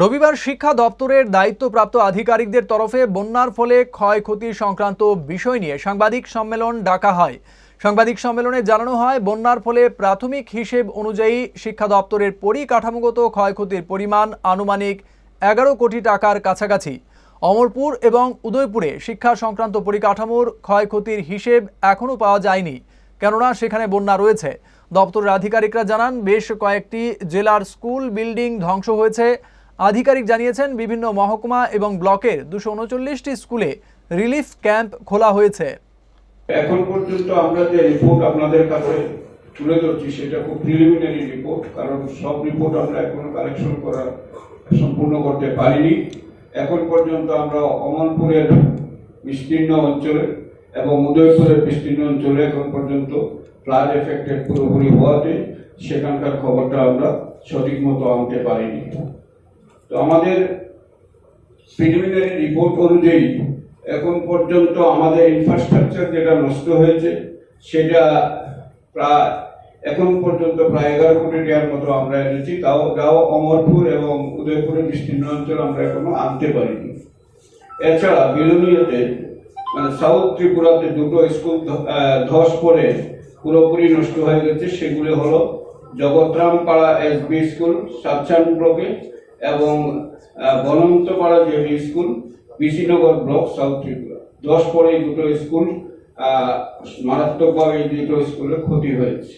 রবিবার শিক্ষা দপ্তরের দায়িত্বপ্রাপ্ত আধিকারিকদের তরফে বন্যার ফলে ক্ষয়ক্ষতি সংক্রান্ত বিষয় নিয়ে সাংবাদিক সম্মেলন ডাকা হয়। সাংবাদিক সম্মেলনে জানানো হয়, বন্যার ফলে প্রাথমিক হিসেব অনুযায়ী শিক্ষা দপ্তরের পরিকাঠামোগত ক্ষয়ক্ষতির পরিমাণ আনুমানিক এগারো কোটি টাকার কাছাকাছি। অমরপুর এবং উদয়পুরে শিক্ষা সংক্রান্ত পরিকাঠামোর ক্ষয়ক্ষতির হিসেব এখনও পাওয়া যায়নি, কেননা সেখানে বন্যা রয়েছে। দপ্তরের আধিকারিকরা জানান, বেশ কয়েকটি জেলার স্কুল, বিল্ডিং ধ্বংস হয়েছে। আধিকারিক জানিয়েছেন, বিভিন্ন মহকুমা এবং ব্লকের দুশো উনচল্লিশটি স্কুলে রিলিফ ক্যাম্প খোলা হয়েছে। এখন পর্যন্ত আমরা যে রিপোর্ট আপনাদের কাছে তুলে ধরছি, সেটা খুব প্রিলিমিনারি রিপোর্ট কারণ সব রিপোর্ট আমরা এখনও কালেকশন করা সম্পূর্ণ করতে পারিনি। এখন পর্যন্ত আমরা অমনপুরের বিস্তীর্ণ অঞ্চলে এবং উদয়পুরের বিস্তীর্ণ অঞ্চলে এখন পর্যন্ত ফ্লাড এফেক্টেড পুরোপুরি হওয়াতে সেখানকার খবরটা আমরা সঠিক মতো আনতে পারিনি। তো আমাদের প্রিলিমিনারি রিপোর্ট অনুযায়ী এখন পর্যন্ত আমাদের ইনফ্রাস্ট্রাকচার যেটা নষ্ট হয়েছে, সেটা প্রায় এখন পর্যন্ত প্রায় এগারো কোটি টাকার মতো আমরা এনেছি। তাও তাও অমরপুর এবং উদয়পুরের বিস্তীর্ণ অঞ্চল আমরা এখনও আনতে পারিনি। এছাড়া বিলোনিয়াতে মানে সাউথ ত্রিপুরাতে দুটো স্কুল ধস পড়ে, পুরোপুরি নষ্ট হয়ে গেছে। সেগুলো হলো জগৎরামপাড়া এস বি স্কুল সাতচান ব্লকে এবং আহ, Banantapara J B school Bishinagar block south Tripura. দশ পরে দুটো স্কুল মারাত্মকভাবে দুটো স্কুলে ক্ষতি হয়েছে।